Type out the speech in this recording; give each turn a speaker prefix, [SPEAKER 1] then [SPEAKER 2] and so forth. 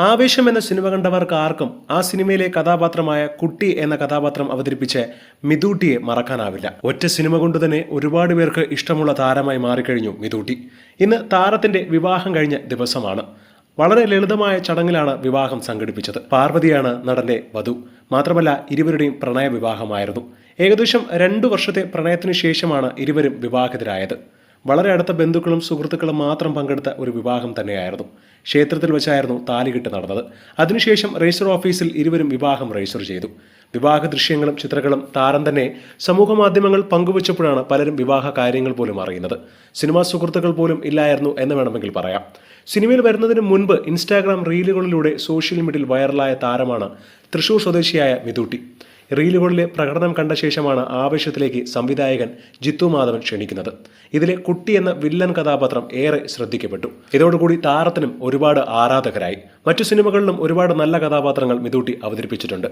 [SPEAKER 1] ആവേശം എന്ന സിനിമ കണ്ടവർക്ക് ആർക്കും ആ സിനിമയിലെ കഥാപാത്രമായ കുട്ടി എന്ന കഥാപാത്രം അവതരിപ്പിച്ച മിതൂട്ടിയെ മറക്കാനാവില്ല. ഒറ്റ സിനിമ കൊണ്ട് തന്നെ ഒരുപാട് പേർക്ക് ഇഷ്ടമുള്ള താരമായി മാറിക്കഴിഞ്ഞു മിതൂട്ടി. ഇന്ന് താരത്തിന്റെ വിവാഹം കഴിഞ്ഞ ദിവസമാണ്. വളരെ ലളിതമായ ചടങ്ങിലാണ് വിവാഹം സംഘടിപ്പിച്ചത്. പാർവതിയാണ് നടന്റെ വധു. മാത്രമല്ല ഇരുവരുടെയും പ്രണയ വിവാഹമായിരുന്നു ഏകദേശം രണ്ടു വർഷത്തെ പ്രണയത്തിനു ശേഷമാണ് ഇരുവരും വിവാഹിതരായത്. വളരെ അടുത്ത ബന്ധുക്കളും സുഹൃത്തുക്കളും മാത്രം പങ്കെടുത്ത ഒരു വിവാഹം തന്നെയായിരുന്നു. ക്ഷേത്രത്തിൽ വെച്ചായിരുന്നു താലികെട്ട് നടന്നത്. അതിനുശേഷം രജിസ്റ്റർ ഓഫീസിൽ ഇരുവരും വിവാഹം രജിസ്റ്റർ ചെയ്തു. വിവാഹ ദൃശ്യങ്ങളും ചിത്രങ്ങളും താരം തന്നെ സമൂഹ മാധ്യമങ്ങൾ പങ്കുവച്ചപ്പോഴാണ് പലരും വിവാഹ കാര്യങ്ങൾ പോലും അറിയുന്നത്. സിനിമാ സുഹൃത്തുക്കൾ പോലും ഇല്ലായിരുന്നു എന്ന് വേണമെങ്കിൽ പറയാം. സിനിമയിൽ വരുന്നതിന് മുൻപ് ഇൻസ്റ്റാഗ്രാം റീലുകളിലൂടെ സോഷ്യൽ മീഡിയയിൽ വൈറലായ താരമാണ് തൃശൂർ സ്വദേശിയായ മിതൂട്ടി റീലുകളിലെ പ്രകടനം കണ്ട ശേഷമാണ് ആവേശത്തിലേക്ക് സംവിധായകൻ ജിത്തു മാധവൻ ക്ഷണിക്കുന്നത്. ഇതിലെ കുട്ടി എന്ന വില്ലൻ കഥാപാത്രം ഏറെ ശ്രദ്ധിക്കപ്പെട്ടു. ഇതോടുകൂടി താരത്തിനും ഒരുപാട് ആരാധകരായി. മറ്റു സിനിമകളിലും ഒരുപാട് നല്ല കഥാപാത്രങ്ങൾ മിതൂട്ടി അവതരിപ്പിച്ചിട്ടുണ്ട്.